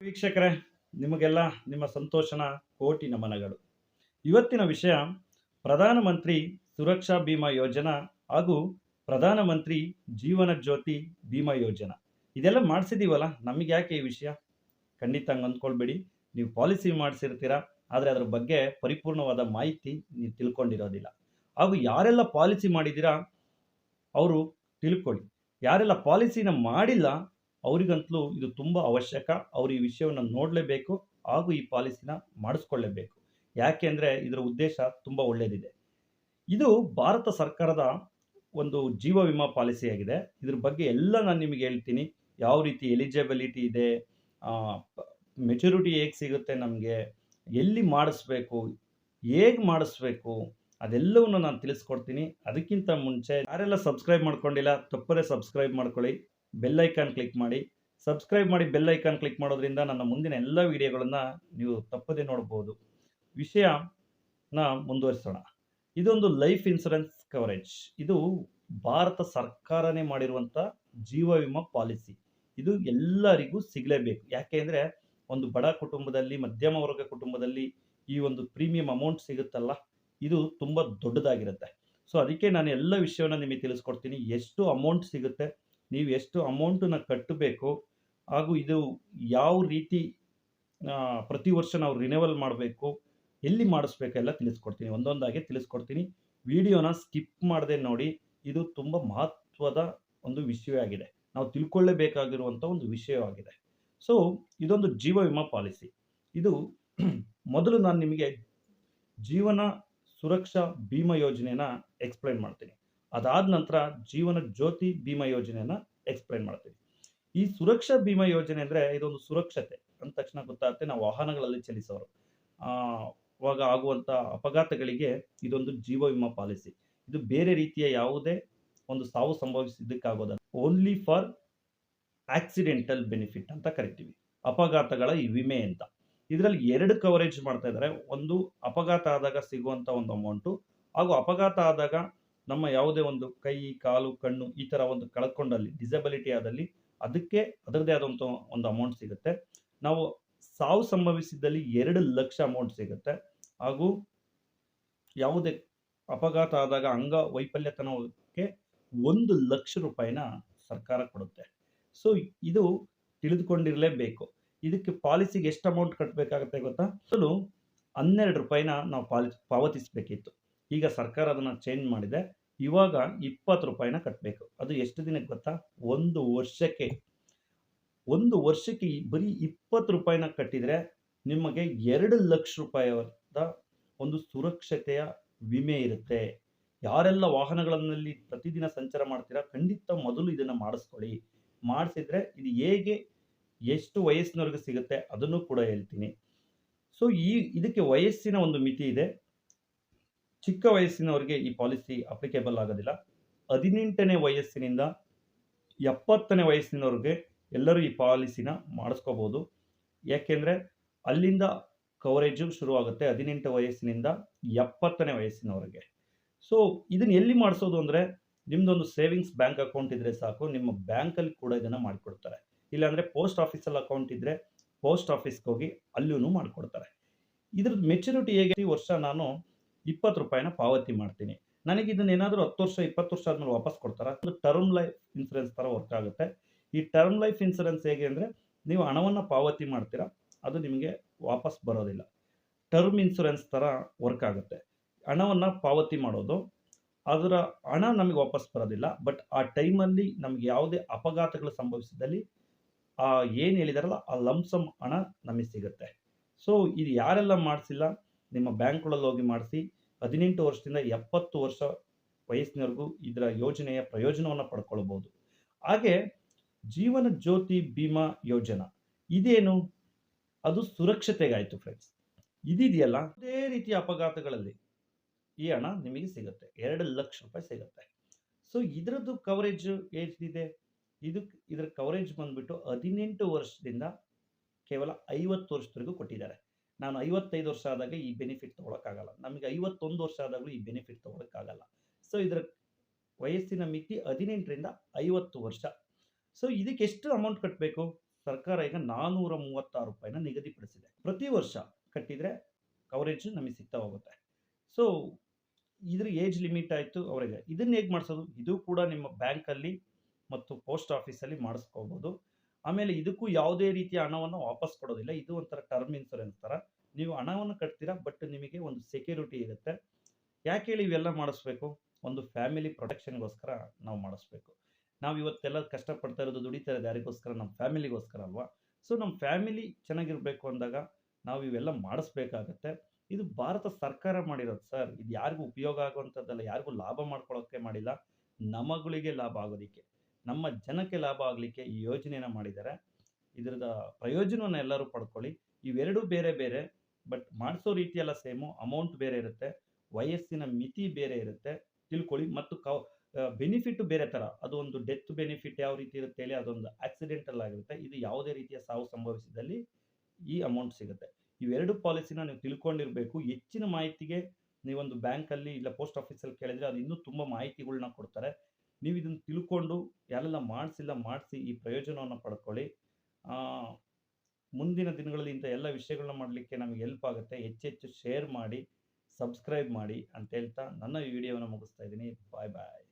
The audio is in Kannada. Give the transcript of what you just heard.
ವೀಕ್ಷಕರೇ, ನಿಮಗೆಲ್ಲ ನಿಮ್ಮ ಸಂತೋಷನ ಕೋಟಿ ನಮನಗಳು. ಇವತ್ತಿನ ವಿಷಯ ಪ್ರಧಾನಮಂತ್ರಿ ಸುರಕ್ಷಾ ಬಿಮಾ ಯೋಜನಾ ಹಾಗೂ ಪ್ರಧಾನಮಂತ್ರಿ ಜೀವನ ಜ್ಯೋತಿ ಬಿಮಾ ಯೋಜನಾ. ಇದೆಲ್ಲ ಮಾಡಿಸಿದೀವಲ್ಲ, ನಮಗೆ ಯಾಕೆ ಈ ವಿಷಯ? ಖಂಡಿತ ಹಂಗೆ ಅಂದ್ಕೊಳ್ಬೇಡಿ. ನೀವು ಪಾಲಿಸಿ ಮಾಡಿಸಿರ್ತೀರ, ಆದರೆ ಅದ್ರ ಬಗ್ಗೆ ಪರಿಪೂರ್ಣವಾದ ಮಾಹಿತಿ ನೀವು ತಿಳ್ಕೊಂಡಿರೋದಿಲ್ಲ. ಹಾಗೂ ಯಾರೆಲ್ಲ ಪಾಲಿಸಿ ಮಾಡಿದ್ದೀರಾ, ಅವರು ತಿಳ್ಕೊಳ್ಳಿ. ಯಾರೆಲ್ಲ ಪಾಲಿಸಿನ ಮಾಡಿಲ್ಲ ಅವರಿಗಂತಲೂ ಇದು ತುಂಬ ಅವಶ್ಯಕ. ಅವರು ಈ ವಿಷಯವನ್ನು ನೋಡಲೇಬೇಕು. ಹಾಗೂ ಈ ಪಾಲಿಸಿನ ಮಾಡಿಸ್ಕೊಳ್ಳೇಬೇಕು. ಯಾಕೆ ಅಂದರೆ ಇದರ ಉದ್ದೇಶ ತುಂಬ ಒಳ್ಳೆಯದಿದೆ ಇದು ಭಾರತ ಸರ್ಕಾರದ ಒಂದು ಜೀವ ವಿಮಾ ಪಾಲಿಸಿಯಾಗಿದೆ ಇದ್ರ ಬಗ್ಗೆ ಎಲ್ಲ ನಾನು ನಿಮಗೆ ಹೇಳ್ತೀನಿ. ಯಾವ ರೀತಿ ಎಲಿಜಿಬಿಲಿಟಿ ಇದೆ ಮೆಚುರಿಟಿ ಹೇಗೆ ಸಿಗುತ್ತೆ ನಮಗೆ, ಎಲ್ಲಿ ಮಾಡಿಸ್ಬೇಕು, ಹೇಗೆ ಮಾಡಿಸ್ಬೇಕು, ಅದೆಲ್ಲವನ್ನು ನಾನು ತಿಳಿಸ್ಕೊಡ್ತೀನಿ. ಅದಕ್ಕಿಂತ ಮುಂಚೆ ಯಾರೆಲ್ಲ ಸಬ್ಸ್ಕ್ರೈಬ್ ಮಾಡ್ಕೊಂಡಿಲ್ಲ, ತಪ್ಪದೇ ಸಬ್ಸ್ಕ್ರೈಬ್ ಮಾಡ್ಕೊಳ್ಳಿ. ಬೆಲ್ ಐಕಾನ್ ಕ್ಲಿಕ್ ಮಾಡಿ ಸಬ್ಸ್ಕ್ರೈಬ್ ಮಾಡಿ ಬೆಲ್ ಐಕಾನ್ ಕ್ಲಿಕ್ ಮಾಡೋದ್ರಿಂದ ನನ್ನ ಮುಂದಿನ ಎಲ್ಲ ವಿಡಿಯೋಗಳನ್ನು ನೀವು ತಪ್ಪದೇ ನೋಡ್ಬೋದು. ವಿಷಯನ ಮುಂದುವರಿಸೋಣ. ಇದೊಂದು ಲೈಫ್ ಇನ್ಶೂರೆನ್ಸ್ ಕವರೇಜ್ ಇದು ಭಾರತ ಸರ್ಕಾರನೇ ಮಾಡಿರುವಂಥ ಜೀವ ವಿಮಾ ಪಾಲಿಸಿ. ಇದು ಎಲ್ಲರಿಗೂ ಸಿಗಲೇಬೇಕು. ಯಾಕೆ ಅಂದರೆ ಒಂದು ಬಡ ಕುಟುಂಬದಲ್ಲಿ, ಮಧ್ಯಮ ವರ್ಗ ಕುಟುಂಬದಲ್ಲಿ ಈ ಒಂದು ಪ್ರೀಮಿಯಂ ಅಮೌಂಟ್ ಸಿಗುತ್ತಲ್ಲ, ಇದು ತುಂಬ ದೊಡ್ಡದಾಗಿರುತ್ತೆ. ಸೊ ಅದಕ್ಕೆ ನಾನು ಎಲ್ಲ ವಿಷಯವನ್ನು ನಿಮಗೆ ತಿಳಿಸ್ಕೊಡ್ತೀನಿ. ಎಷ್ಟು ಅಮೌಂಟ್ ಸಿಗುತ್ತೆ ನೀವು ಎಷ್ಟು ಅಮೌಂಟನ್ನು ಕಟ್ಟಬೇಕು ಹಾಗೂ ಇದು ಯಾವ ರೀತಿ ಪ್ರತಿ ವರ್ಷ ನಾವು ರಿನೇವಲ್ ಮಾಡಬೇಕು, ಎಲ್ಲಿ ಮಾಡಿಸ್ಬೇಕೆಲ್ಲ ತಿಳಿಸ್ಕೊಡ್ತೀನಿ. ಒಂದೊಂದಾಗಿ ತಿಳಿಸ್ಕೊಡ್ತೀನಿ. ವಿಡಿಯೋನ ಸ್ಕಿಪ್ ಮಾಡದೆ ನೋಡಿ, ಇದು ತುಂಬ ಮಹತ್ವದ ಒಂದು ವಿಷಯವಾಗಿದೆ ನಾವು ತಿಳ್ಕೊಳ್ಳೇಬೇಕಾಗಿರುವಂಥ ಒಂದು ವಿಷಯವಾಗಿದೆ ಸೊ ಇದೊಂದು ಜೀವ ವಿಮಾ ಪಾಲಿಸಿ. ಇದು ಮೊದಲು ನಾನು ನಿಮಗೆ ಜೀವನ ಸುರಕ್ಷಾ ಭೀಮಾ ಯೋಜನೆನ ಎಕ್ಸ್ಪ್ಲೈನ್ ಮಾಡ್ತೀನಿ. ಅದಾದ ನಂತರ ಜೀವನ ಜ್ಯೋತಿ ಬಿಮಾ ಯೋಜನೆಯನ್ನು ಎಕ್ಸ್ಪ್ಲೈನ್ ಮಾಡ್ತೀವಿ. ಈ ಸುರಕ್ಷಾ ಬಿಮಾ ಯೋಜನೆ ಅಂದರೆ ಇದೊಂದು ಸುರಕ್ಷತೆ ಅಂದ ತಕ್ಷಣ ಗೊತ್ತಾಗುತ್ತೆ. ನಾವು ವಾಹನಗಳಲ್ಲಿ ಚಲಿಸೋರು. ಅವಾಗ ಆಗುವಂಥ ಅಪಘಾತಗಳಿಗೆ ಇದೊಂದು ಜೀವ ವಿಮಾ ಪಾಲಿಸಿ. ಇದು ಬೇರೆ ರೀತಿಯ ಯಾವುದೇ ಒಂದು ಸಾವು ಸಂಭವಿಸಿದ್ದಕ್ಕಾಗೋದಲ್ಲ. ಓನ್ಲಿ ಫಾರ್ ಆಕ್ಸಿಡೆಂಟಲ್ ಬೆನಿಫಿಟ್ ಅಂತ ಕರಿತೀವಿ. ಅಪಘಾತಗಳ ಈ ವಿಮೆ ಅಂತ. ಇದರಲ್ಲಿ ಎರಡು ಕವರೇಜ್ ಮಾಡ್ತಾ ಇದ್ದಾರೆ ಒಂದು ಅಪಘಾತ ಆದಾಗ ಸಿಗುವಂಥ ಒಂದು ಅಮೌಂಟು ಹಾಗೂ ಅಪಘಾತ ಆದಾಗ ನಮ್ಮ ಯಾವುದೇ ಒಂದು ಕೈ, ಕಾಲು, ಕಣ್ಣು ಈ ಥರ ಒಂದು ಕಳ್ಕೊಂಡಲ್ಲಿ ಡಿಸಬಿಲಿಟಿ ಆದಲ್ಲಿ ಅದಕ್ಕೆ ಅದರದೇ ಆದಂಥ ಒಂದು ಅಮೌಂಟ್ ಸಿಗುತ್ತೆ. ನಾವು ಸಾವು ಸಂಭವಿಸಿದಲ್ಲಿ ಎರಡು ಲಕ್ಷ ಅಮೌಂಟ್ ಸಿಗುತ್ತೆ. ಹಾಗೂ ಯಾವುದೇ ಅಪಘಾತ ಆದಾಗ ಅಂಗ ವೈಫಲ್ಯತನಕ್ಕೆ ಒಂದು ಲಕ್ಷ ರೂಪಾಯಿನ ಸರ್ಕಾರ ಕೊಡುತ್ತೆ. ಸೊ ಇದು ತಿಳಿದುಕೊಂಡಿರಲೇಬೇಕು. ಇದಕ್ಕೆ ಪಾಲಿಸಿಗೆ ಎಷ್ಟು ಅಮೌಂಟ್ ಕಟ್ಟಬೇಕಾಗುತ್ತೆ ಗೊತ್ತಾ? ಮೊದಲು ಹನ್ನೆರಡು ರೂಪಾಯಿನ ನಾವು ಪಾಲಿ, ಪಾವತಿಸಬೇಕಿತ್ತು. ಈಗ ಸರ್ಕಾರ ಅದನ್ನು ಚೇಂಜ್ ಮಾಡಿದೆ. ಇವಾಗ ಇಪ್ಪತ್ತು ರೂಪಾಯಿನ ಕಟ್ಟಬೇಕು ಅದು ಎಷ್ಟು ದಿನಕ್ಕೆ ಗೊತ್ತಾ? ಒಂದು ವರ್ಷಕ್ಕೆ. ಒಂದು ವರ್ಷಕ್ಕೆ ಬರೀ ಇಪ್ಪತ್ತು ರೂಪಾಯಿನ ಕಟ್ಟಿದರೆ ನಿಮಗೆ ಎರಡು ಲಕ್ಷ ರೂಪಾಯಿದ ಒಂದು ಸುರಕ್ಷತೆಯ ವಿಮೆ ಇರುತ್ತೆ. ಯಾರೆಲ್ಲ ವಾಹನಗಳಲ್ಲಿ ಪ್ರತಿದಿನ ಸಂಚಾರ ಮಾಡ್ತೀರಾ, ಖಂಡಿತ ಮೊದಲು ಇದನ್ನು ಮಾಡಿಸ್ಕೊಳ್ಳಿ. ಮಾಡಿಸಿದ್ರೆ ಇದು ಹೇಗೆ ಎಷ್ಟು ವಯಸ್ಸಿನವರೆಗೆ ಸಿಗುತ್ತೆ ಅದನ್ನು ಕೂಡ ಹೇಳ್ತೀನಿ. ಸೊ ಈ ಇದಕ್ಕೆ ವಯಸ್ಸಿನ ಒಂದು ಮಿತಿ ಇದೆ. ಚಿಕ್ಕ ವಯಸ್ಸಿನವರಿಗೆ ಈ ಪಾಲಿಸಿ ಅಪ್ಲಿಕೇಬಲ್ ಆಗೋದಿಲ್ಲ. ಹದಿನೆಂಟನೇ ವಯಸ್ಸಿನಿಂದ ಎಪ್ಪತ್ತನೇ ವಯಸ್ಸಿನವ್ರಿಗೆ ಎಲ್ಲರೂ ಈ ಪಾಲಿಸಿನ ಮಾಡಿಸ್ಕೋಬೋದು. ಯಾಕೆಂದರೆ ಅಲ್ಲಿಂದ ಕವರೇಜು ಶುರುವಾಗುತ್ತೆ ಹದಿನೆಂಟು ವಯಸ್ಸಿನಿಂದ ಎಪ್ಪತ್ತನೇ ವಯಸ್ಸಿನವರಿಗೆ. ಸೊ ಇದನ್ನು ಎಲ್ಲಿ ಮಾಡಿಸೋದು ಅಂದರೆ ನಿಮ್ಮದೊಂದು ಸೇವಿಂಗ್ಸ್ ಬ್ಯಾಂಕ್ ಅಕೌಂಟ್ ಇದ್ದರೆ ಸಾಕು, ನಿಮ್ಮ ಬ್ಯಾಂಕಲ್ಲಿ ಕೂಡ ಇದನ್ನು ಮಾಡಿಕೊಡ್ತಾರೆ. ಇಲ್ಲಾಂದರೆ ಪೋಸ್ಟ್ ಆಫೀಸಲ್ಲಿ ಅಕೌಂಟ್ ಇದ್ದರೆ ಪೋಸ್ಟ್ ಆಫೀಸ್ಗೆ ಹೋಗಿ ಅಲ್ಲೂ ಮಾಡಿಕೊಡ್ತಾರೆ. ಇದ್ರದ್ದು ಮೆಚುರಿಟಿ ಹೇಗೆ? ಈ ವರ್ಷ ನಾನು ಇಪ್ಪತ್ತು ರೂಪಾಯಿನ ಪಾವತಿ ಮಾಡ್ತೀನಿ. ನನಗೆ ಇದನ್ನ ಏನಾದರೂ ಹತ್ತು ವರ್ಷ, ಇಪ್ಪತ್ತು ವರ್ಷ ಆದಮೇಲೆ ವಾಪಸ್ ಕೊಡ್ತಾರಾ? ಅದು ಟರ್ಮ್ ಲೈಫ್ ಇನ್ಸೂರೆನ್ಸ್ ಥರ ವರ್ಕ್ ಆಗುತ್ತೆ. ಈ ಟರ್ಮ್ ಲೈಫ್ ಇನ್ಸೂರೆನ್ಸ್ ಹೇಗೆ ಅಂದರೆ, ನೀವು ಹಣವನ್ನು ಪಾವತಿ ಮಾಡ್ತೀರಾ, ಅದು ನಿಮಗೆ ವಾಪಸ್ ಬರೋದಿಲ್ಲ. ಟರ್ಮ್ ಇನ್ಸೂರೆನ್ಸ್ ಥರ ವರ್ಕ್ ಆಗುತ್ತೆ. ಹಣವನ್ನು ಪಾವತಿ ಮಾಡೋದು, ಅದರ ಹಣ ನಮಗೆ ವಾಪಸ್ ಬರೋದಿಲ್ಲ ಬಟ್ ಆ ಟೈಮಲ್ಲಿ ನಮಗೆ ಯಾವುದೇ ಅಪಘಾತಗಳು ಸಂಭವಿಸಿದಲ್ಲಿ, ಆ ಏನು ಹೇಳಿದಾರಲ್ಲ, ಆ ಲಂಸಮ್ ಹಣ ನಮಗೆ ಸಿಗುತ್ತೆ. ಸೊ ಇದು ಯಾರೆಲ್ಲ ಮಾಡಿಸಿಲ್ಲ, ನಿಮ್ಮ ಬ್ಯಾಂಕ್ಗಳಲ್ಲಿ ಹೋಗಿ ಮಾಡಿಸಿ ಹದಿನೆಂಟು ವರ್ಷದಿಂದ ಎಪ್ಪತ್ತು ವರ್ಷ ವಯಸ್ಸಿನವರೆಗೂ ಇದರ ಯೋಜನೆಯ ಪ್ರಯೋಜನವನ್ನು ಪಡ್ಕೊಳ್ಬೋದು. ಹಾಗೆ ಜೀವನ ಜ್ಯೋತಿ ಬಿಮಾ ಯೋಜನಾ, ಇದೇನು? ಅದು ಸುರಕ್ಷತೆಗಾಯಿತು ಫ್ರೆಂಡ್ಸ್ ಇದಿದೆಯಲ್ಲ, ಅದೇ ರೀತಿಯ ಅಪಘಾತಗಳಲ್ಲಿ ಈ ಹಣ ನಿಮಗೆ ಸಿಗುತ್ತೆ. ಎರಡು ಲಕ್ಷ ರೂಪಾಯಿ ಸಿಗುತ್ತೆ. ಸೊ ಇದರದ್ದು ಕವರೇಜ್ ಎಷ್ಟಿದೆ ಇದು ಇದರ ಕವರೇಜ್ ಬಂದ್ಬಿಟ್ಟು ಹದಿನೆಂಟು ವರ್ಷದಿಂದ ಕೇವಲ ಐವತ್ತು ವರ್ಷದವರೆಗೂ ಕೊಟ್ಟಿದ್ದಾರೆ. ನಾನು ಐವತ್ತೈದು ವರ್ಷ ಆದಾಗ ಈ ಬೆನಿಫಿಟ್ ತೊಗೊಳಕ್ಕಾಗಲ್ಲ. ನಮಗೆ ಐವತ್ತೊಂದು ವರ್ಷ ಆದಾಗಲೂ ಈ ಬೆನಿಫಿಟ್ ತೊಗೊಳಕ್ಕಾಗಲ್ಲ. ಸೊ ಇದರ ವಯಸ್ಸಿನ ಮಿತಿ ಹದಿನೆಂಟರಿಂದ ಐವತ್ತು ವರ್ಷ. ಸೊ ಇದಕ್ಕೆ ಎಷ್ಟು ಅಮೌಂಟ್ ಕಟ್ಟಬೇಕು ಸರ್ಕಾರ ಈಗ ನಾನ್ನೂರ ಮೂವತ್ತಾರು ರೂಪಾಯಿನ ನಿಗದಿಪಡಿಸಿದೆ. ಪ್ರತಿ ವರ್ಷ ಕಟ್ಟಿದರೆ ಕವರೇಜ್ ನಮಗೆ ಸಿಗ್ತಾ ಹೋಗುತ್ತೆ. ಸೊ ಇದ್ರ ಏಜ್ ಲಿಮಿಟ್ ಆಯಿತು ಅವರಿಗೆ. ಇದನ್ನು ಹೇಗೆ ಮಾಡಿಸೋದು? ಇದು ಕೂಡ ನಿಮ್ಮ ಬ್ಯಾಂಕಲ್ಲಿ ಮತ್ತು ಪೋಸ್ಟ್ ಆಫೀಸಲ್ಲಿ ಮಾಡಿಸ್ಕೋಬೋದು. ಆಮೇಲೆ ಇದಕ್ಕೂ ಯಾವುದೇ ರೀತಿಯ ಹಣವನ್ನು ವಾಪಸ್ ಕೊಡೋದಿಲ್ಲ. ಇದು ಒಂಥರ ಟರ್ಮ್ ಇನ್ಸೂರೆನ್ಸ್ ಥರ ನೀವು ಹಣವನ್ನು ಕಟ್ತೀರಾ ಬಟ್ ನಿಮಗೆ ಒಂದು ಸೆಕ್ಯೂರಿಟಿ ಇರುತ್ತೆ. ಯಾಕೆ ಹೇಳಿ ಇವೆಲ್ಲ ಮಾಡಿಸ್ಬೇಕು? ಒಂದು ಫ್ಯಾಮಿಲಿ ಪ್ರೊಟೆಕ್ಷನ್ಗೋಸ್ಕರ ನಾವು ಮಾಡಿಸ್ಬೇಕು. ನಾವು ಇವತ್ತೆಲ್ಲ ಕಷ್ಟಪಡ್ತಾ ಇರೋದು, ದುಡಿತಾ ಇರೋದು ಯಾರಿಗೋಸ್ಕರ? ನಮ್ಮ ಫ್ಯಾಮಿಲಿಗೋಸ್ಕರ ಅಲ್ವಾ? ಸೊ ನಮ್ಮ ಫ್ಯಾಮಿಲಿ ಚೆನ್ನಾಗಿರಬೇಕು ಅಂದಾಗ ನಾವು ಇವೆಲ್ಲ ಮಾಡಿಸ್ಬೇಕಾಗತ್ತೆ. ಇದು ಭಾರತ ಸರ್ಕಾರ ಮಾಡಿರೋದು ಸರ್ ಇದು ಯಾರಿಗೂ ಉಪಯೋಗ ಆಗುವಂಥದ್ದಲ್ಲ, ಯಾರಿಗೂ ಲಾಭ ಮಾಡ್ಕೊಳ್ಳೋಕ್ಕೆ ಮಾಡಿಲ್ಲ. ನಮಗಳಿಗೆ ಲಾಭ ಆಗೋದಕ್ಕೆ. ನಮ್ಮ ಜನಕ್ಕೆ ಲಾಭ ಆಗಲಿಕ್ಕೆ ಈ ಯೋಜನೆಯನ್ನು ಮಾಡಿದ್ದಾರೆ. ಇದರದ ಪ್ರಯೋಜನವನ್ನು ಎಲ್ಲರೂ ಪಡ್ಕೊಳ್ಳಿ. ಇವೆರಡೂ ಬೇರೆ ಬೇರೆ, ಬಟ್ ಮಾಡಿಸೋ ರೀತಿಯೆಲ್ಲ ಸೇಮು. ಅಮೌಂಟ್ ಬೇರೆ ಇರುತ್ತೆ. ವಯಸ್ಸಿನ ಮಿತಿ ಬೇರೆ ಇರುತ್ತೆ. ತಿಳ್ಕೊಳ್ಳಿ. ಮತ್ತು ಕ ಬೆನಿಫಿಟ್ ಬೇರೆ ಥರ ಅದು ಒಂದು ಡೆತ್ ಬೆನಿಫಿಟ್ ಯಾವ ರೀತಿ ಇರುತ್ತೆ ಹೇಳಿ ಅದೊಂದು ಆಕ್ಸಿಡೆಂಟಲ್ ಆಗಿರುತ್ತೆ. ಇದು ಯಾವುದೇ ರೀತಿಯ ಸಾವು ಸಂಭವಿಸಿದಲ್ಲಿ ಈ ಅಮೌಂಟ್ ಸಿಗುತ್ತೆ. ಇವೆರಡು ಪಾಲಿಸಿನ ನೀವು ತಿಳ್ಕೊಂಡಿರಬೇಕು. ಹೆಚ್ಚಿನ ಮಾಹಿತಿಗೆ ನೀವೊಂದು ಬ್ಯಾಂಕಲ್ಲಿ ಇಲ್ಲ ಪೋಸ್ಟ್ ಆಫೀಸಲ್ಲಿ ಕೇಳಿದರೆ ಅದು ಇನ್ನೂ ತುಂಬ ಮಾಹಿತಿಗಳನ್ನ ಕೊಡ್ತಾರೆ. ನೀವು ಇದನ್ನು ತಿಳ್ಕೊಂಡು ಯಾರೆಲ್ಲ ಮಾಡಿಸಿಲ್ಲ ಮಾಡಿಸಿ ಈ ಪ್ರಯೋಜನವನ್ನು ಪಡ್ಕೊಳ್ಳಿ. ಮುಂದಿನ ದಿನಗಳಲ್ಲಿ ಇಂಥ ಎಲ್ಲ ವಿಷಯಗಳನ್ನ ಮಾಡಲಿಕ್ಕೆ ನಮಗೆ ಹೆಲ್ಪ್ ಆಗುತ್ತೆ. ಹೆಚ್ಚೆಚ್ಚು ಶೇರ್ ಮಾಡಿ ಸಬ್ಸ್ಕ್ರೈಬ್ ಮಾಡಿ ಅಂತ ಹೇಳ್ತಾ ನನ್ನ ಈ ವಿಡಿಯೋವನ್ನು ಮುಗಿಸ್ತಾ ಇದ್ದೀನಿ. ಬಾಯ್ ಬಾಯ್